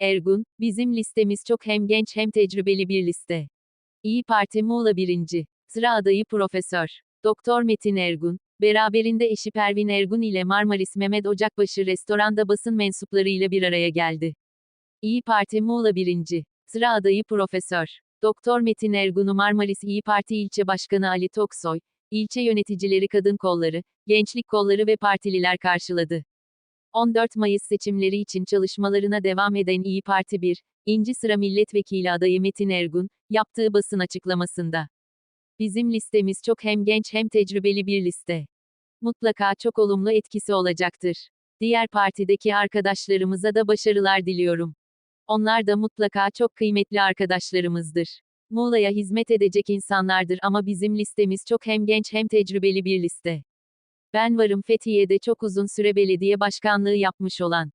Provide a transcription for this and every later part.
Ergun, bizim listemiz çok hem genç hem tecrübeli bir liste. İyi Parti Muğla 1. Sıra adayı Profesör. Doktor Metin Ergun, beraberinde eşi Pervin Ergun ile Marmaris Mehmet Ocakbaşı restoranda basın mensuplarıyla bir araya geldi. İyi Parti Muğla 1. Sıra adayı Profesör. Doktor Metin Ergun'u Marmaris İyi Parti İlçe Başkanı Ali Toksoy, ilçe yöneticileri kadın kolları, gençlik kolları ve partililer karşıladı. 14 Mayıs seçimleri için çalışmalarına devam eden İyi Parti 1, İnci Sıra Milletvekili adayı Metin Ergun, yaptığı basın açıklamasında. Bizim listemiz çok hem genç hem tecrübeli bir liste. Mutlaka çok olumlu etkisi olacaktır. Diğer partideki arkadaşlarımıza da başarılar diliyorum. Onlar da mutlaka çok kıymetli arkadaşlarımızdır. Muğla'ya hizmet edecek insanlardır ama bizim listemiz çok hem genç hem tecrübeli bir liste. Ben varım Fethiye'de çok uzun süre belediye başkanlığı yapmış olan.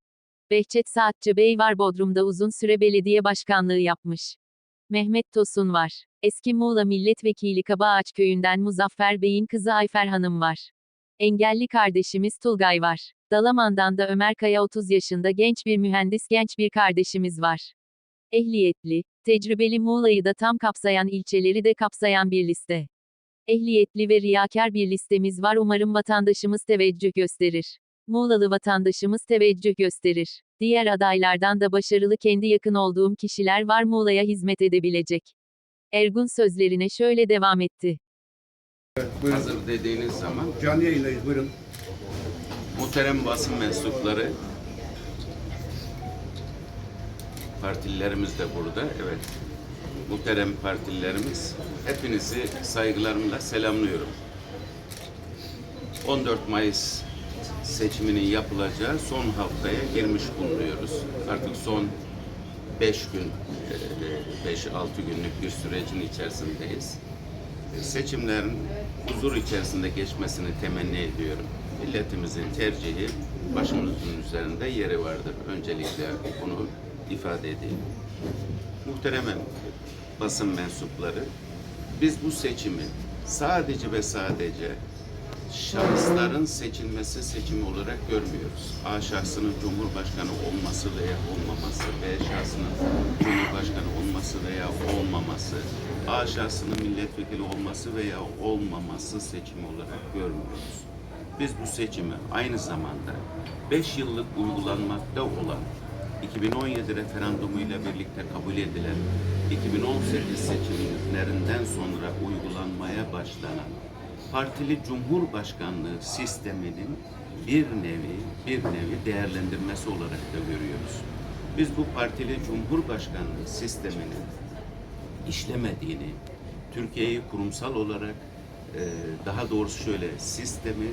Behçet Saatçı Bey var Bodrum'da uzun süre belediye başkanlığı yapmış. Mehmet Tosun var. Eski Muğla Milletvekili Kabaağaç Köyü'nden Muzaffer Bey'in kızı Ayfer Hanım var. Engelli kardeşimiz Tulgay var. Dalaman'dan da Ömer Kaya 30 yaşında genç bir mühendis genç bir kardeşimiz var. Ehliyetli, tecrübeli Muğla'yı da tam kapsayan ilçeleri de kapsayan bir liste. Ehliyetli ve riyakar bir listemiz var umarım vatandaşımız teveccüh gösterir. Muğlalı vatandaşımız teveccüh gösterir. Diğer adaylardan da başarılı kendi yakın olduğum kişiler var Muğla'ya hizmet edebilecek. Ergun sözlerine şöyle devam etti. Buyurun. Hazır dediğiniz zaman Canlı yayındayız. Buyurun. muhterem basın mensupları partililerimiz de burada. Evet. Muhterem partililerimiz hepinizi saygılarımla selamlıyorum. 14 Mayıs seçiminin yapılacağı son haftaya girmiş bulunuyoruz. Artık son 5 gün, 5-6 günlük bir sürecin içerisindeyiz. Seçimlerin huzur içerisinde geçmesini temenni ediyorum. Milletimizin tercihi başımızın üzerinde yeri vardır. Öncelikle bunu ifade edeyim. Muhterem basın mensupları, biz bu seçimi sadece ve sadece şahısların seçilmesi seçimi olarak görmüyoruz. A şahsının Cumhurbaşkanı olması veya olmaması, B şahsının Cumhurbaşkanı olması veya olmaması, A şahsının milletvekili olması veya olmaması seçimi olarak görmüyoruz. Biz bu seçimi aynı zamanda 5 yıllık uygulanmakta olan 2017 referandumuyla birlikte kabul edilen 2018 seçimlerinden sonra uygulanmaya başlanan partili cumhurbaşkanlığı sisteminin bir nevi bir nevi değerlendirmesi olarak da görüyoruz. Biz bu partili cumhurbaşkanlığı sisteminin işlemediğini, Türkiye'yi kurumsal olarak e, daha doğrusu şöyle sistemi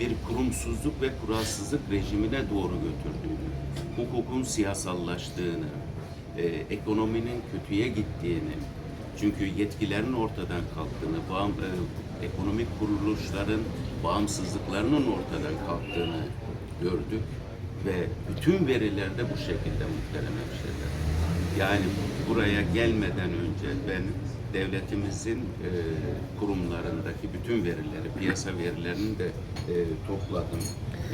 bir kurumsuzluk ve kuralsızlık rejimine doğru götürdüğünü, hukukun siyasallaştığını, e, ekonominin kötüye gittiğini, çünkü yetkilerin ortadan kalktığını, bağım, e, ekonomik kuruluşların bağımsızlıklarının ortadan kalktığını gördük ve bütün veriler de bu şekilde muhterem hemşehriler. Yani buraya gelmeden önce ben devletimizin e, kurumlarındaki bütün verileri, piyasa verilerini de e, topladım.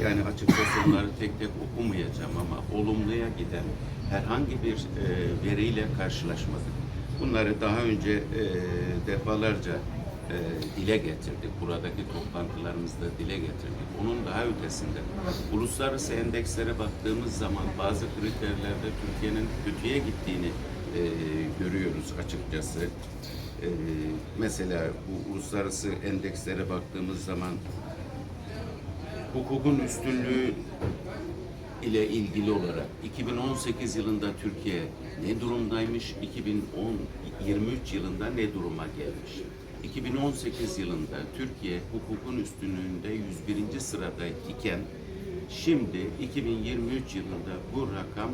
Yani açıkçası onları tek tek okumayacağım ama olumluya giden herhangi bir e, veriyle karşılaşmadık. Bunları daha önce e, defalarca e, dile getirdik. Buradaki toplantılarımızda dile getirdik. Onun daha ötesinde uluslararası endekslere baktığımız zaman bazı kriterlerde Türkiye'nin kötüye gittiğini e, görüyoruz açıkçası. E, mesela bu uluslararası endekslere baktığımız zaman hukukun üstünlüğü ile ilgili olarak 2018 yılında Türkiye ne durumdaymış, 2010 23 yılında ne duruma gelmiş? 2018 yılında Türkiye hukukun üstünlüğünde 101. sırada iken şimdi 2023 yılında bu rakam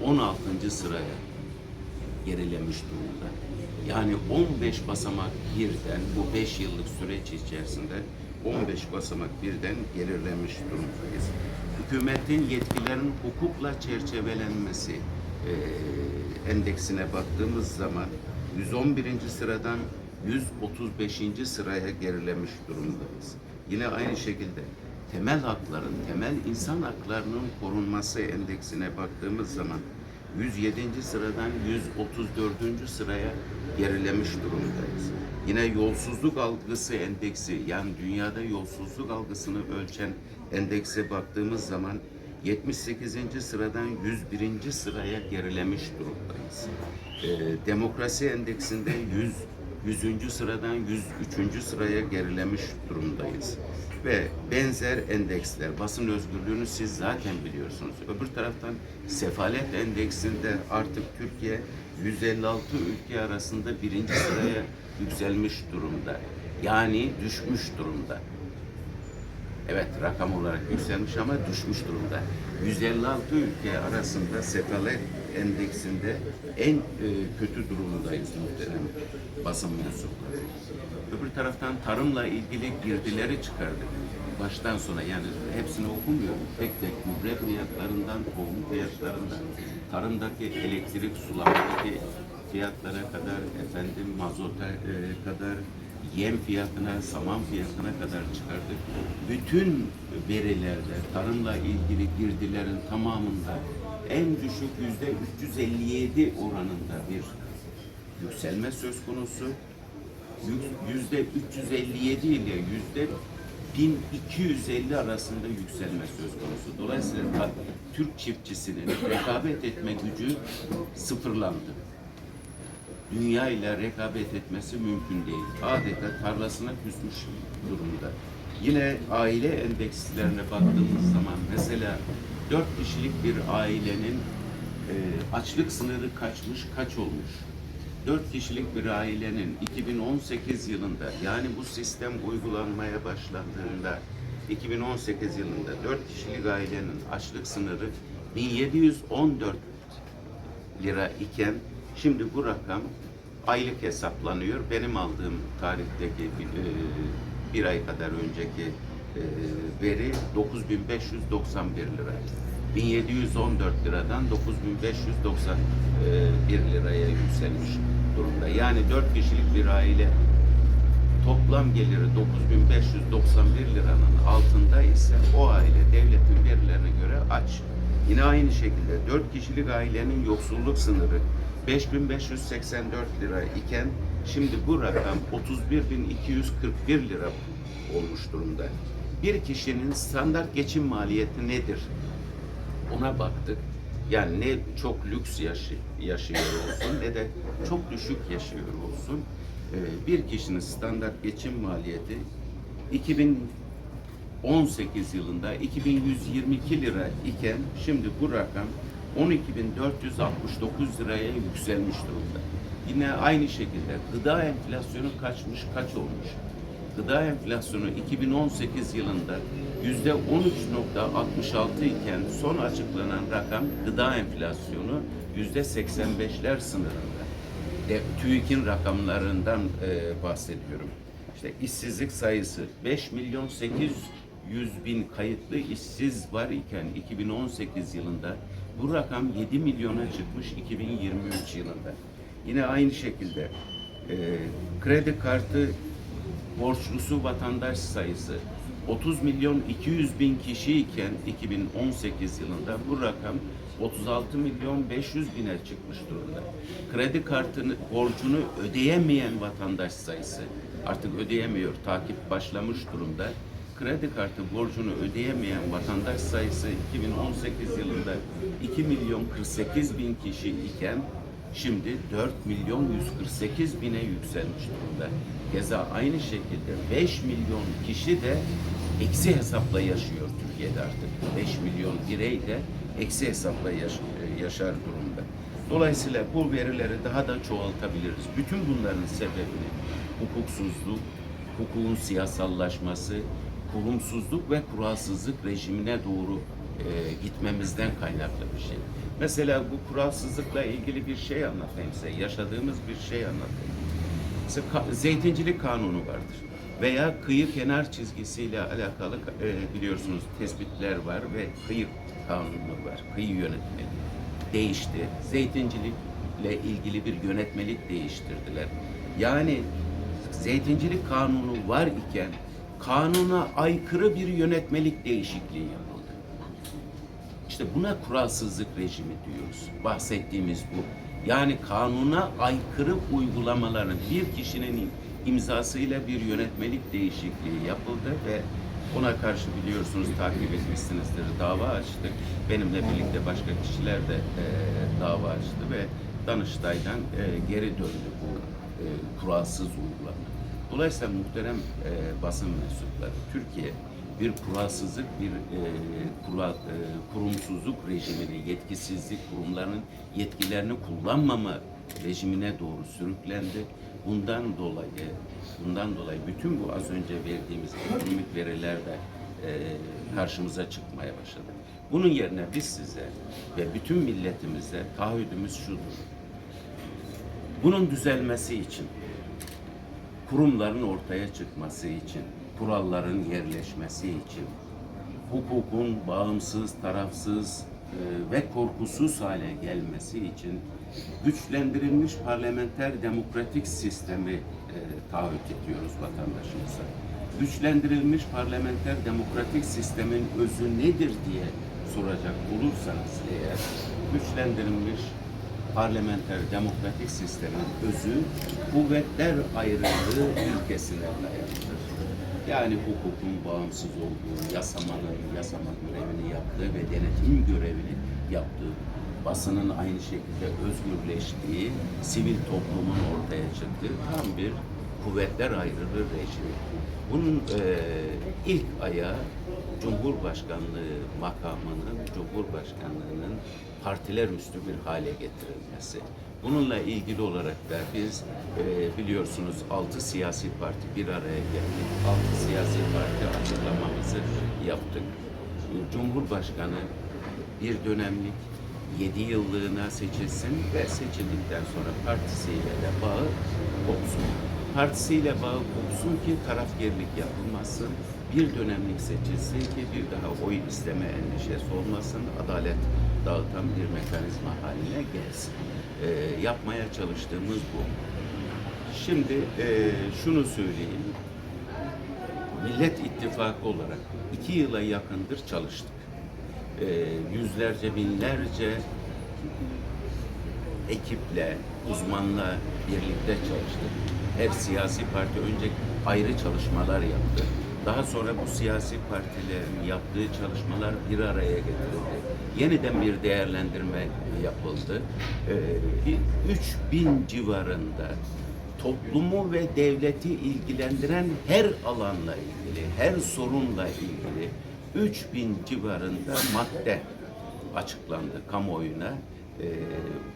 116. sıraya gerilemiş durumda. Yani 15 basamak birden bu 5 yıllık süreç içerisinde 15 basamak birden gerilemiş durumdayız. Hükümetin yetkilerin hukukla çerçevelenmesi e, endeksine baktığımız zaman 111. sıradan 135. sıraya gerilemiş durumdayız. Yine aynı şekilde temel hakların, temel insan haklarının korunması endeksine baktığımız zaman 107. sıradan 134. sıraya gerilemiş durumdayız. Yine yolsuzluk algısı endeksi yani dünyada yolsuzluk algısını ölçen endekse baktığımız zaman 78. sıradan 101. sıraya gerilemiş durumdayız. Ee, demokrasi endeksinde 100 100. sıradan 103. sıraya gerilemiş durumdayız. Ve benzer endeksler, basın özgürlüğünü siz zaten biliyorsunuz. Öbür taraftan sefalet endeksinde artık Türkiye 156 ülke arasında birinci sıraya yükselmiş durumda. Yani düşmüş durumda. Evet rakam olarak yükselmiş ama düşmüş durumda. 156 ülke arasında sefalet endeksinde en e, kötü durumdayız muhterem basın mensupları. Öbür taraftan tarımla ilgili girdileri çıkardık. Baştan sona yani hepsini okumuyorum. Tek tek gübre fiyatlarından, tohum fiyatlarından, tarımdaki elektrik, sulamadaki fiyatlara kadar, efendim mazota e, kadar, yem fiyatına, saman fiyatına kadar çıkardık. Bütün verilerde tarımla ilgili girdilerin tamamında en düşük yüzde 357 oranında bir yükselme söz konusu. Yüz- Yüzde 357 ile yüzde 1250 arasında yükselme söz konusu. Dolayısıyla Türk çiftçisinin rekabet etme gücü sıfırlandı dünya ile rekabet etmesi mümkün değil. Adeta tarlasına küsmüş durumda. Yine aile endekslerine baktığımız zaman mesela dört kişilik bir ailenin e, açlık sınırı kaçmış, kaç olmuş? Dört kişilik bir ailenin 2018 yılında yani bu sistem uygulanmaya başlandığında 2018 yılında dört kişilik ailenin açlık sınırı 1714 lira iken şimdi bu rakam aylık hesaplanıyor. Benim aldığım tarihteki bir, e, ay kadar önceki e, veri 9591 lira. 1714 liradan 9591 liraya yükselmiş durumda. Yani 4 kişilik bir aile toplam geliri 9591 liranın altında ise o aile devletin verilerine göre aç. Yine aynı şekilde 4 kişilik ailenin yoksulluk sınırı 5584 lira iken şimdi bu rakam 31241 lira olmuş durumda. Bir kişinin standart geçim maliyeti nedir? Ona baktık. Yani ne çok lüks yaşı, yaşıyor olsun ne de çok düşük yaşıyor olsun. Ee, bir kişinin standart geçim maliyeti 2018 yılında 2122 lira iken şimdi bu rakam 12.469 liraya yükselmiş durumda. Yine aynı şekilde gıda enflasyonu kaçmış, kaç olmuş? Gıda enflasyonu 2018 yılında yüzde 13.66 iken son açıklanan rakam gıda enflasyonu yüzde 85'ler sınırında. De, TÜİK'in rakamlarından e, bahsediyorum. İşte işsizlik sayısı 5 milyon 800 bin kayıtlı işsiz var iken 2018 yılında bu rakam 7 milyona çıkmış 2023 yılında. Yine aynı şekilde e, kredi kartı borçlusu vatandaş sayısı 30 milyon 200 bin kişi iken 2018 yılında bu rakam 36 milyon 500 bine çıkmış durumda. Kredi kartını borcunu ödeyemeyen vatandaş sayısı artık ödeyemiyor, takip başlamış durumda. Kredi kartı borcunu ödeyemeyen vatandaş sayısı 2018 yılında 2 milyon 48 bin kişi iken şimdi 4 milyon 148 bine yükselmiş durumda. Keza aynı şekilde 5 milyon kişi de eksi hesapla yaşıyor Türkiye'de artık. 5 milyon birey de eksi hesapla yaş- yaşar durumda. Dolayısıyla bu verileri daha da çoğaltabiliriz. Bütün bunların sebebini hukuksuzluk, hukukun siyasallaşması, kurumsuzluk ve kuralsızlık rejimine doğru e, gitmemizden kaynaklı bir şey. Mesela bu kuralsızlıkla ilgili bir şey anlatayım size. Yaşadığımız bir şey anlatayım. Mesela zeytincilik kanunu vardır. Veya kıyı kenar çizgisiyle alakalı e, biliyorsunuz tespitler var ve kıyı kanunu var. Kıyı yönetmeliği değişti. Zeytincilikle ilgili bir yönetmelik değiştirdiler. Yani zeytincilik kanunu var iken kanuna aykırı bir yönetmelik değişikliği yapıldı. İşte buna kuralsızlık rejimi diyoruz. Bahsettiğimiz bu. Yani kanuna aykırı uygulamaların bir kişinin imzasıyla bir yönetmelik değişikliği yapıldı ve ona karşı biliyorsunuz takip etmişsinizdir dava açtık. Benimle birlikte başka kişiler de e, dava açtı ve Danıştay'dan e, geri döndü bu e, kuralsız uygulama. Dolayısıyla muhterem e, basın mensupları Türkiye bir kuralsızlık, bir e, kural, e, kurumsuzluk rejimini, yetkisizlik kurumlarının yetkilerini kullanmama rejimine doğru sürüklendi. Bundan dolayı, bundan dolayı bütün bu az önce verdiğimiz ekonomik veriler de e, karşımıza çıkmaya başladı. Bunun yerine biz size ve bütün milletimize taahhüdümüz şudur. Bunun düzelmesi için kurumların ortaya çıkması için, kuralların yerleşmesi için, hukukun bağımsız, tarafsız e, ve korkusuz hale gelmesi için güçlendirilmiş parlamenter demokratik sistemi e, taahhüt ediyoruz vatandaşımıza. Güçlendirilmiş parlamenter demokratik sistemin özü nedir diye soracak olursanız eğer, güçlendirilmiş parlamenter demokratik sistemin özü kuvvetler ayrılığı ilkesine dayanır. Yani hukukun bağımsız olduğu, yasamanın yasama görevini yaptığı ve denetim görevini yaptığı, basının aynı şekilde özgürleştiği, sivil toplumun ortaya çıktığı tam bir kuvvetler ayrılığı rejimi. Bunun eee, ilk ayağı Cumhurbaşkanlığı makamının, Cumhurbaşkanlığının partiler üstü bir hale getirilmesi. Bununla ilgili olarak da biz e, biliyorsunuz altı siyasi parti bir araya geldik. Altı siyasi parti açıklamamızı yaptık. Cumhurbaşkanı bir dönemlik yedi yıllığına seçilsin ve seçildikten sonra partisiyle de bağı kopsun. Partisiyle bağı kopsun ki tarafgirlik yapılmasın. Bir dönemlik seçilsin ki bir daha oy isteme endişesi olmasın. Adalet dağıtan bir mekanizma haline gelsin. Ee, yapmaya çalıştığımız bu. Şimdi e, şunu söyleyeyim. Millet İttifakı olarak iki yıla yakındır çalıştık. Ee, yüzlerce, binlerce ekiple, uzmanla birlikte çalıştık. Her siyasi parti önce ayrı çalışmalar yaptı. Daha sonra bu siyasi partilerin yaptığı çalışmalar bir araya getirildi. Yeniden bir değerlendirme yapıldı. Ee, 3000 civarında toplumu ve devleti ilgilendiren her alanla ilgili, her sorunla ilgili 3000 civarında madde açıklandı kamuoyuna. Ee,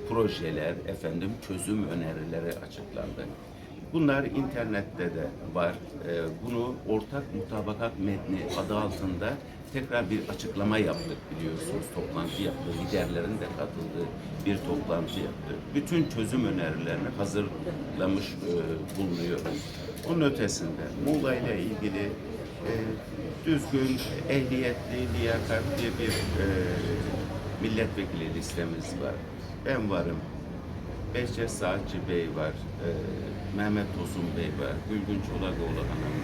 projeler, efendim çözüm önerileri açıklandı. Bunlar internette de var. Ee, bunu ortak mutabakat metni adı altında tekrar bir açıklama yaptık biliyorsunuz. Toplantı yaptık. Liderlerin de katıldığı bir toplantı yaptık. Bütün çözüm önerilerini hazırlamış e, bulunuyoruz. Onun ötesinde Muğla ile ilgili e, düzgün, ehliyetli, liyakatli bir e, milletvekili listemiz var. Ben varım. Behçet Saatçi Bey var, e, Mehmet Tosun Bey var, Gülgün Çolakoğlu Hanım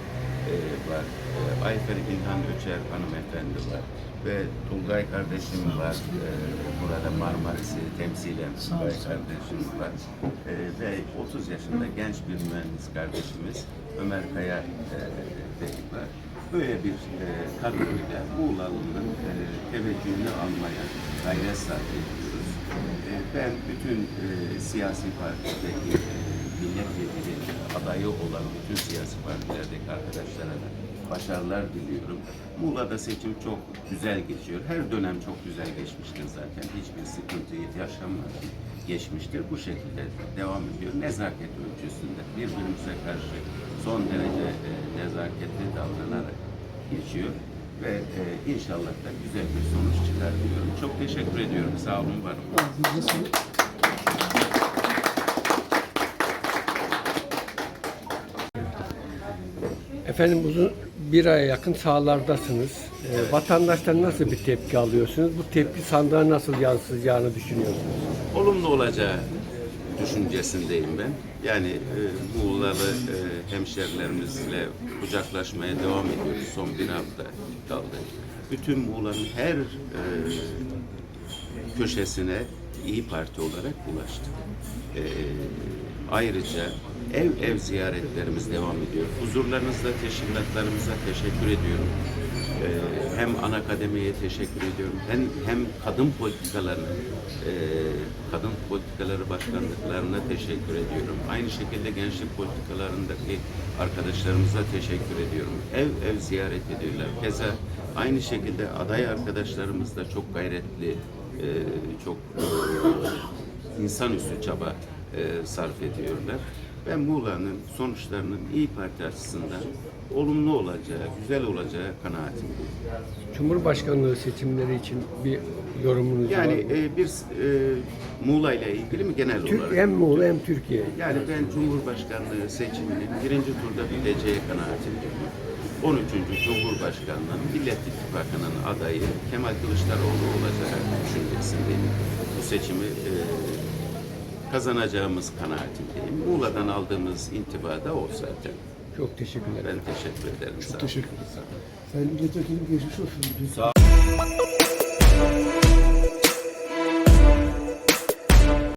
e, var, e, Ayfer İlhan Öçer hanımefendi var ve Tulgay kardeşim var. E, burada Marmaris'i temsilen Tulgay kardeşim var. E, ve 30 yaşında genç bir mühendis kardeşimiz Ömer Kaya e, Bey var. Böyle bir e, kadroyla Muğla'nın e, teveccühünü almaya gayret sarf. Ben bütün e, siyasi partideki e, milletvekili adayı olan bütün siyasi partilerdeki arkadaşlara da başarılar diliyorum. Muğla'da seçim çok güzel geçiyor. Her dönem çok güzel geçmiştir zaten. Hiçbir sıkıntı yaşanmadan geçmiştir. Bu şekilde devam ediyor. Nezaket ölçüsünde birbirimize karşı son derece e, nezaketli davranarak geçiyor ve e, inşallah da güzel bir sonuç çıkar diyorum. Çok teşekkür ediyorum. Sağ olun, var olun. Efendim uzun bir aya yakın sahalardasınız. Ee, vatandaştan nasıl bir tepki alıyorsunuz? Bu tepki sandığa nasıl yansıyacağını düşünüyorsunuz? olumlu olacağı düşüncesindeyim ben. Yani e, Muğla'lı e, hemşerilerimizle kucaklaşmaya devam ediyoruz. Son bir hafta kaldı. Bütün Muğla'nın her e, köşesine İyi Parti olarak ulaştı. E, ayrıca ev ev ziyaretlerimiz devam ediyor. Huzurlarınızda teşkilatlarımıza teşekkür ediyorum. Ee, hem ana kademeye teşekkür ediyorum hem hem kadın politikalarına e, politikaları başkanlıklarına teşekkür ediyorum. Aynı şekilde gençlik politikalarındaki arkadaşlarımıza teşekkür ediyorum. Ev ev ziyaret ediyorlar. Keza aynı şekilde aday arkadaşlarımız da çok gayretli, e, çok e, insanüstü çaba e, sarf ediyorlar. Ben Muğla'nın sonuçlarının İyi Parti açısından olumlu olacağı, güzel olacağı kanaatindeyim. Cumhurbaşkanlığı seçimleri için bir yorumunuz Yani var mı? e, bir e, Muğla ile ilgili mi genel Türk, olarak? hem Muğla hem Türkiye. Yani ben Cumhurbaşkanlığı seçiminin birinci turda biteceği kanaatindeyim. 13. Cumhurbaşkanlığı Millet İttifakı'nın adayı Kemal Kılıçdaroğlu olacağı düşüncesindeyim. Bu seçimi e, kazanacağımız kanaatindeyim. Muğla'dan aldığımız intiba da o zaten. Çok teşekkürler. Ben teşekkür ederim. Sağ olun. Teşekkür ederim. Sayın Milletvekili geçmiş olsun.